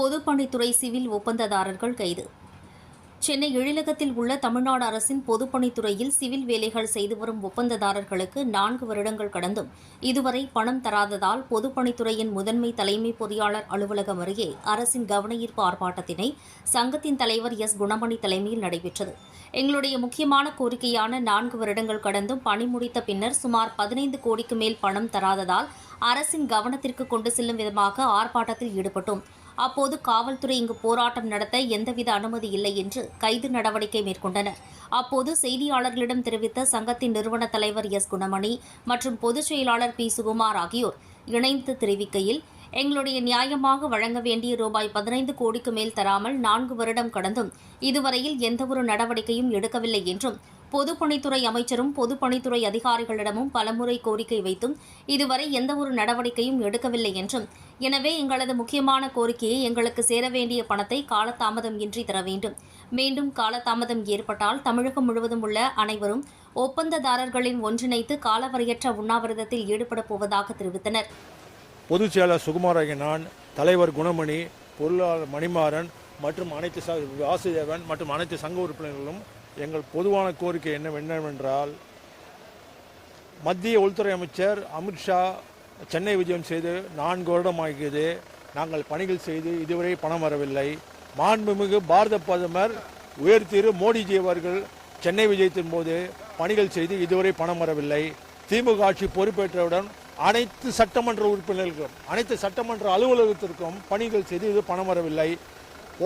பொதுப்பணித்துறை சிவில் ஒப்பந்ததாரர்கள் கைது. சென்னை எழிலகத்தில் உள்ள தமிழ்நாடு அரசின் பொதுப்பணித்துறையில் சிவில் வேலைகள் செய்து வரும் ஒப்பந்ததாரர்களுக்கு நான்கு வருடங்கள் கடந்தும் இதுவரை பணம் தராததால் பொதுப்பணித்துறையின் முதன்மை தலைமை பொறியாளர் அலுவலகம் அருகே அரசின் கவனஈர்ப்பு ஆர்ப்பாட்டத்தினை சங்கத்தின் தலைவர் எஸ். குணமணி தலைமையில் நடைபெற்றது. எங்களுடைய முக்கியமான கோரிக்கையான நான்கு வருடங்கள் கடந்தும் பணி முடித்த பின்னர் சுமார் பதினைந்து கோடிக்கு மேல் பணம் தராததால் அரசின் கவனத்திற்கு கொண்டு செல்லும் விதமாக ஆர்ப்பாட்டத்தில் ஈடுபட்டோம். அப்போது காவல்துறை இங்கு போராட்டம் நடத்த எந்தவித அனுமதி இல்லை என்று கைது நடவடிக்கை மேற்கொண்டனர். அப்போது செய்தியாளர்களிடம் தெரிவித்த சங்கத்தின் நிறுவன தலைவர் எஸ். குணமணி மற்றும் பொதுச் செயலாளர் பி. சுகுமார் ஆகியோர் இணைந்து தெரிவிக்கையில் எங்களுடைய நியாயமாக வழங்க வேண்டிய ரூபாய் பதினைந்து கோடிக்கு மேல் தராமல் நான்கு வருடம் கடந்தும் இதுவரையில் எந்தவொரு நடவடிக்கையும் எடுக்கவில்லை என்றும் பொதுப்பணித்துறை அமைச்சரும் பொதுப்பணித்துறை அதிகாரிகளிடமும் பலமுறை கோரிக்கை வைத்தும் இதுவரை எந்தவொரு நடவடிக்கையும் எடுக்கவில்லை என்றும். எனவே எங்களது முக்கியமான கோரிக்கையை எங்களுக்கு சேர வேண்டிய பணத்தை காலதாமதம் இன்றி தர வேண்டும். மீண்டும் காலதாமதம் ஏற்பட்டால் தமிழகம் முழுவதும் உள்ள அனைவரும் ஒப்பந்ததாரர்களின் ஒன்றிணைத்து காலவரையற்ற உண்ணாவிரதத்தில் ஈடுபடப் போவதாக தெரிவித்தனர். பொதுச் செயலாளர் நான் தலைவர் குணமணி பொருளாளர் மணிமாறன் மற்றும் அனைத்து வாசுதேவன் மற்றும் அனைத்து சங்க உறுப்பினர்களும் எங்கள் பொதுவான கோரிக்கை என்ன என்னவென்றால் மத்திய உள்துறை அமைச்சர் அமித்ஷா சென்னை விஜயம் செய்து நான்கு வருடம் ஆகியது நாங்கள் பணிகள் செய்து இதுவரை பணம் வரவில்லை. மாண்புமிகு பாரத பிரதமர் உயர்திரு மோடிஜி அவர்கள் சென்னை விஜயத்தின் போது பணிகள் செய்து இதுவரை பணம் வரவில்லை. திமுக ஆட்சி பொறுப்பேற்றவுடன் அனைத்து சட்டமன்ற உறுப்பினர்களுக்கும் அனைத்து சட்டமன்ற அலுவலகத்திற்கும் பணிகள் செய்து இது பணம் வரவில்லை.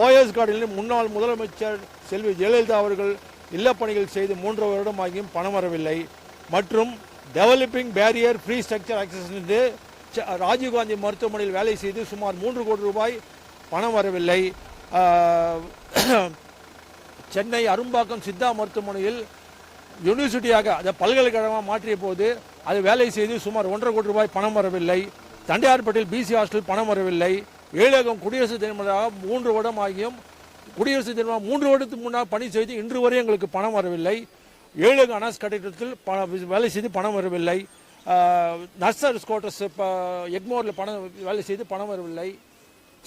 ஓஎஸ் கார்டிலும் முன்னாள் முதலமைச்சர் செல்வி ஜெயலலிதா அவர்கள் இல்லப்பணிகள் செய்து மூன்று வருடம் ஆகியும் பணம் வரவில்லை. மற்றும் developing barrier free structure access என்று ராஜீவ்காந்தி மருத்துவமனையில் வேலை செய்து சுமார் மூன்று கோடி ரூபாய் பணம் வரவில்லை. சென்னை அரும்பாக்கம் சித்தா மருத்துவமனையில் யூனிவர்சிட்டியாக அதை பல்கலைக்கழகமாக மாற்றிய போது அது வேலை செய்து சுமார் ஒன்றரை கோடி ரூபாய் பணம் வரவில்லை. தண்டையார்பேட்டையில் பிசி ஹாஸ்டல் பணம் வரவில்லை. ஏழகம் குடியரசு தினமாக மூன்று வருடம் ஆகியும் குடியரசு தினமாக மூன்று வருடத்துக்கு முன்னால் பணி செய்து இன்று வரை எங்களுக்கு பணம் வரவில்லை. ஏழு அனாஸ் கட்டிடத்தில் பண வேலை செய்து பணம் வரவில்லை. நர்சர்ஸ் ஸ்கோட்டர்ஸ் இப்போ எக்மோரில் பணம் வேலை செய்து பணம் வரவில்லை.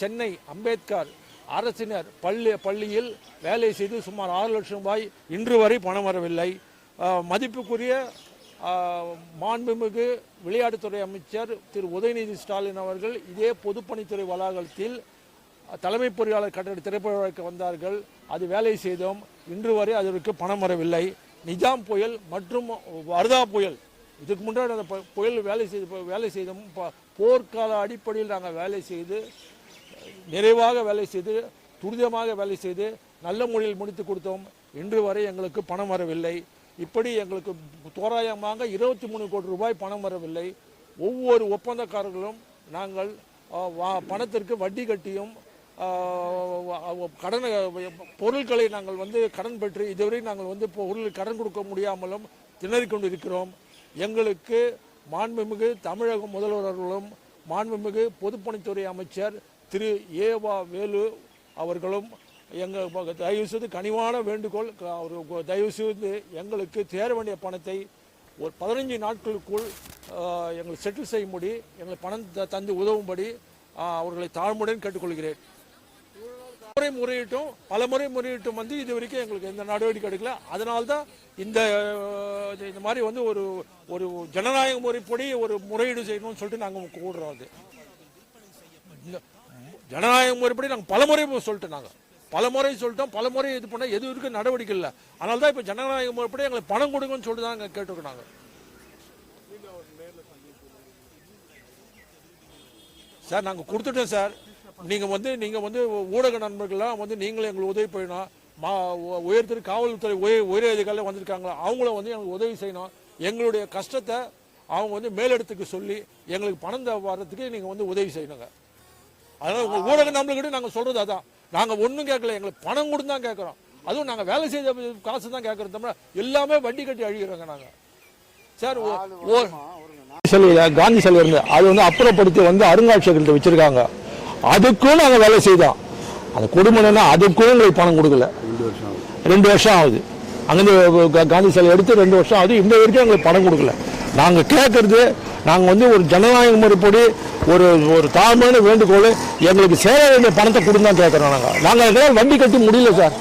சென்னை அம்பேத்கர் அரசினர் பள்ளி பள்ளியில் வேலை செய்து சுமார் ஆறு லட்சம் ரூபாய் இன்று வரை பணம் வரவில்லை. மதிப்புக்குரிய மாண்புமிகு விளையாட்டுத்துறை அமைச்சர் திரு உதயநிதி ஸ்டாலின் அவர்கள் இதே பொதுப்பணித்துறை வளாகத்தில் தலைமை பொறியாளர் கட்டட திரைப்பட வந்தார்கள். அது வேலை செய்தோம். இன்று வரை அதற்கு பணம் வரவில்லை. நிஜாம் புயல் மற்றும் வர்தா புயல். இதுக்கு முன்னாடி அந்த புயல் வேலை செய்து வேலை செய்தோம் ப- போர்க்கால அடிப்படையில் நாங்கள் வேலை செய்து நிறைவாக வேலை செய்து துரிதமாக வேலை செய்து நல்ல முறையில் முடித்து கொடுத்தோம். இன்று வரை எங்களுக்கு பணம் வரவில்லை. இப்படி எங்களுக்கு தோராயமாக இருபத்தி மூணு கோடி ரூபாய் பணம் வரவில்லை. ஒவ்வொரு ஒப்பந்தக்காரர்களும் நாங்கள் பணத்திற்கு வட்டி கட்டியும் கடன் பொருட்களை நாங்கள் வந்து கடன் பெற்று இதுவரை நாங்கள் வந்து பொருள் கடன் கொடுக்க முடியாமலும் திணறிக் கொண்டிருக்கிறோம் எங்களுக்கு மாண்புமிகு தமிழக முதல்வர்களும் மாண்புமிகு பொதுப்பணித்துறை அமைச்சர் திரு. ஏவா வேலு அவர்களும் எங்கள் தயவு செய்து கனிவான வேண்டுகோள் அவர் தயவு செய்து எங்களுக்கு சேர வேண்டிய பணத்தை ஒரு பதினஞ்சு நாட்களுக்குள் எங்களை எங்களுக்கு செட்டில் செய்யும்படி எங்களை பணம் த- தந்து உதவும்படி அவர்களை தாழ்மையுடன் கேட்டுக்கொள்கிறேன். முறை முறையிட்டும் பல முறை முறையிட்டும் வந்து இது வரைக்கும் எங்களுக்கு எந்த நடவடிக்கை எடுக்கல. அதனால்தான் இந்த இந்த மாதிரி வந்து ஒரு ஒரு ஜனநாயக முறைப்படி ஒரு முறையீடு செய்யணும்னு சொல்லிட்டு நாங்கள் கூடுறோம் அது. ஜனநாயக முறைப்படி நாங்கள் பல முறை சொல்லிட்டோம் நாங்கள் பல முறை சொல்லிட்டோம் பல முறை இது பண்ண எது இருக்கு நடவடிக்கை இல்லை. அதனால தான் இப்போ ஜனநாயக முறைப்படி எங்களுக்கு பணம் கொடுங்கன்னு சொல்லிட்டு தான் நாங்கள் கேட்டிருக்கோம் நாங்கள் சார் நாங்கள் கொடுத்துட்டோம் சார். நீங்கள் வந்து நீங்கள் வந்து ஊடக நண்பர்கள்லாம் வந்து நீங்களும் எங்களுக்கு உதவி பண்ணணும். மா உ- உயர்திரு காவல்துறை உயர் உயர் அதிகாரிகள் வந்திருக்காங்களா அவங்கள வந்து எங்களுக்கு உதவி செய்யணும். எங்களுடைய கஷ்டத்தை அவங்க வந்து மேலிடத்துக்கு சொல்லி எங்களுக்கு பணம் வர்றதுக்கு நீங்கள் வந்து உதவி செய்யணுங்க. அதனால் உங்கள் ஊடக நண்பர்கிட்ட நாங்கள் சொல்கிறது அதான். நாங்கள் ஒன்றும் கேட்கல எங்களுக்கு பணம் கொடுத்து தான் கேட்குறோம். அதுவும் நாங்கள் வேலை செய்த காசு தான் கேட்குறோம் எல்லாமே வட்டி கட்டி அழிக்கிறோங்க நாங்கள் சார் காந்தி சிலை இருந்து அது வந்து அப்புறப்படுத்தி வந்து அருங்காட்சியகத்தை வச்சிருக்காங்க. அதுக்கும் நாங்கள் வேலை செய்தோம் அந்த கொடுமைன்னா அதுக்கும் எங்களுக்கு பணம் கொடுக்கல. ரெண்டு வருஷம் ஆகுது. அங்கேருந்து காந்தி சிலை எடுத்து ரெண்டு வருஷம் ஆகுது. இந்த வரைக்கும் எங்களுக்கு பணம் கொடுக்கல. நாங்கள் கேட்கறது நாங்கள் வந்து ஒரு ஜனநாயக முறைப்படி ஒரு ஒரு தாழ்மையான வேண்டுகோள் எங்களுக்கு சேர வேண்டிய பணத்தை கொடுங்க கேட்குறோம் நாங்கள் நாங்கள் எங்களால் வண்டி கட்டி முடியல சார்.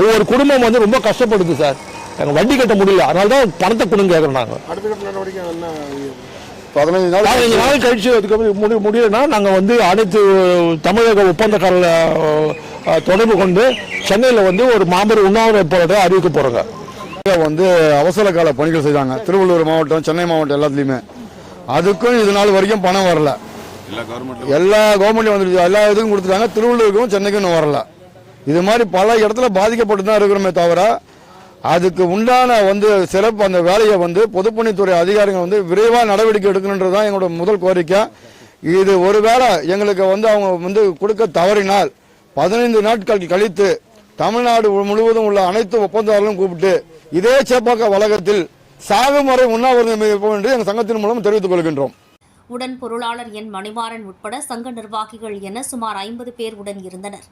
ஒவ்வொரு குடும்பம் வந்து ரொம்ப கஷ்டப்படுது சார். எங்கள் வண்டி கட்ட முடியல. அதனால தான் பணத்தை கொடுங்க கேட்குறோம் நாங்கள் பதினஞ்சு நாள் பதினஞ்சு நாள் கழிச்சு. அதுக்கப்புறம் முடி முடியலன்னா நாங்கள் வந்து அனைத்து தமிழக ஒப்பந்தக்காரர்களை தொடர்பு கொண்டு சென்னையில் வந்து ஒரு மாபெரும் உண்ணாவிரத போராட்டம் அறிவிக்க போகிறோங்க வந்து அவசர கால பணிகள் செய்தாங்க. திருவள்ளூர் மாவட்டம் சென்னை மாவட்டம் எல்லாத்துலேயுமே. அதுக்கும் இது நாள் வரைக்கும் பணம் வரல. எல்லா கவர்மெண்ட்டும் வந்துருச்சு. எல்லா இதுக்கும் கொடுத்துட்டாங்க. திருவள்ளூருக்கும் சென்னைக்கும் இன்னும் வரல. இது மாதிரி பல இடத்துல பாதிக்கப்பட்டு தான் இருக்கிறோமே தவிர அதுக்கு உண்டான வந்து சிறப்பு அந்த வேலையை வந்து பொதுப்பணித்துறை அதிகாரிகள் வந்து விரைவாக நடவடிக்கை எடுக்கணுன்றது தான் எங்களோட முதல் கோரிக்கை. இது ஒருவேளை எங்களுக்கு வந்து அவங்க வந்து கொடுக்க தவறினால் பதினைந்து நாட்கள் கழித்து தமிழ்நாடு முழுவதும் உள்ள அனைத்து ஒப்பந்ததாரர்களும் கூப்பிட்டு இதே சேப்பாக்க வளாகத்தில் சாகும் வரை உண்ணாவிரதம் இருப்போம் என்று எங்கள் சங்கத்தின் மூலம் தெரிவித்துக் கொள்கின்றோம். உடன் பொருளாளர் என் மணிமாறன் உட்பட சங்க நிர்வாகிகள் என சுமார் ஐம்பது பேர் உடன் இருந்தனர்.